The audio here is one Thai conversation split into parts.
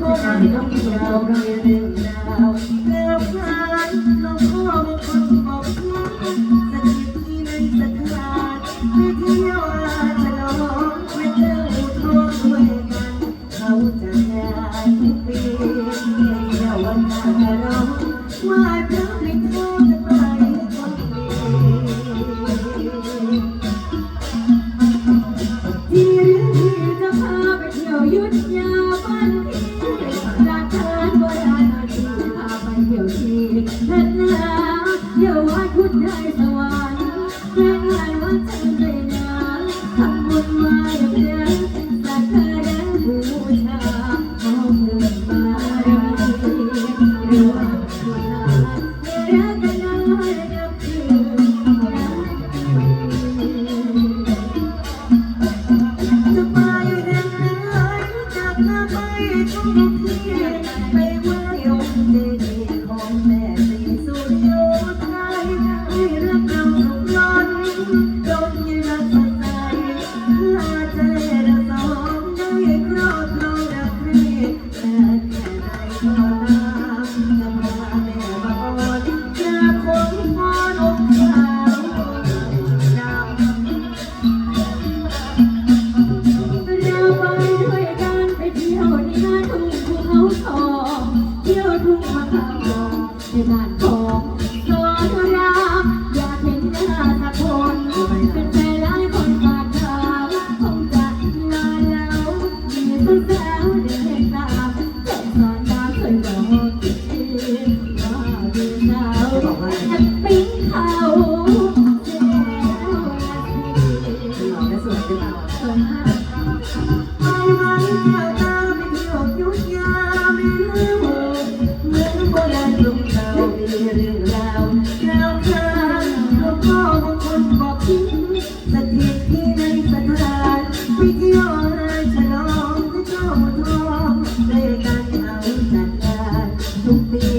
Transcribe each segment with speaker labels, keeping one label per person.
Speaker 1: ผู้ชายต้องกินนมเรา Thank you.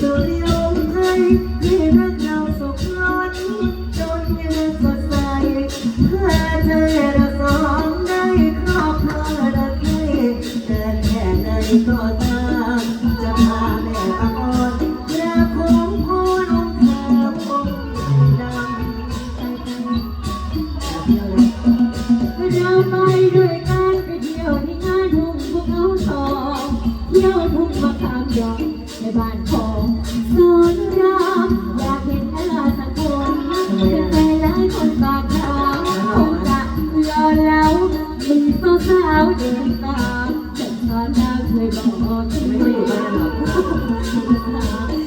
Speaker 1: Gloria. บ้านของสอนรามอยากเห็นหน้าสักคนเป็นแฟนหลายคนบากทางคงจะรอแล้วมีสาวสาวเดินตามแต่ตอนรามเคยบอกที่ไม่ได้บอก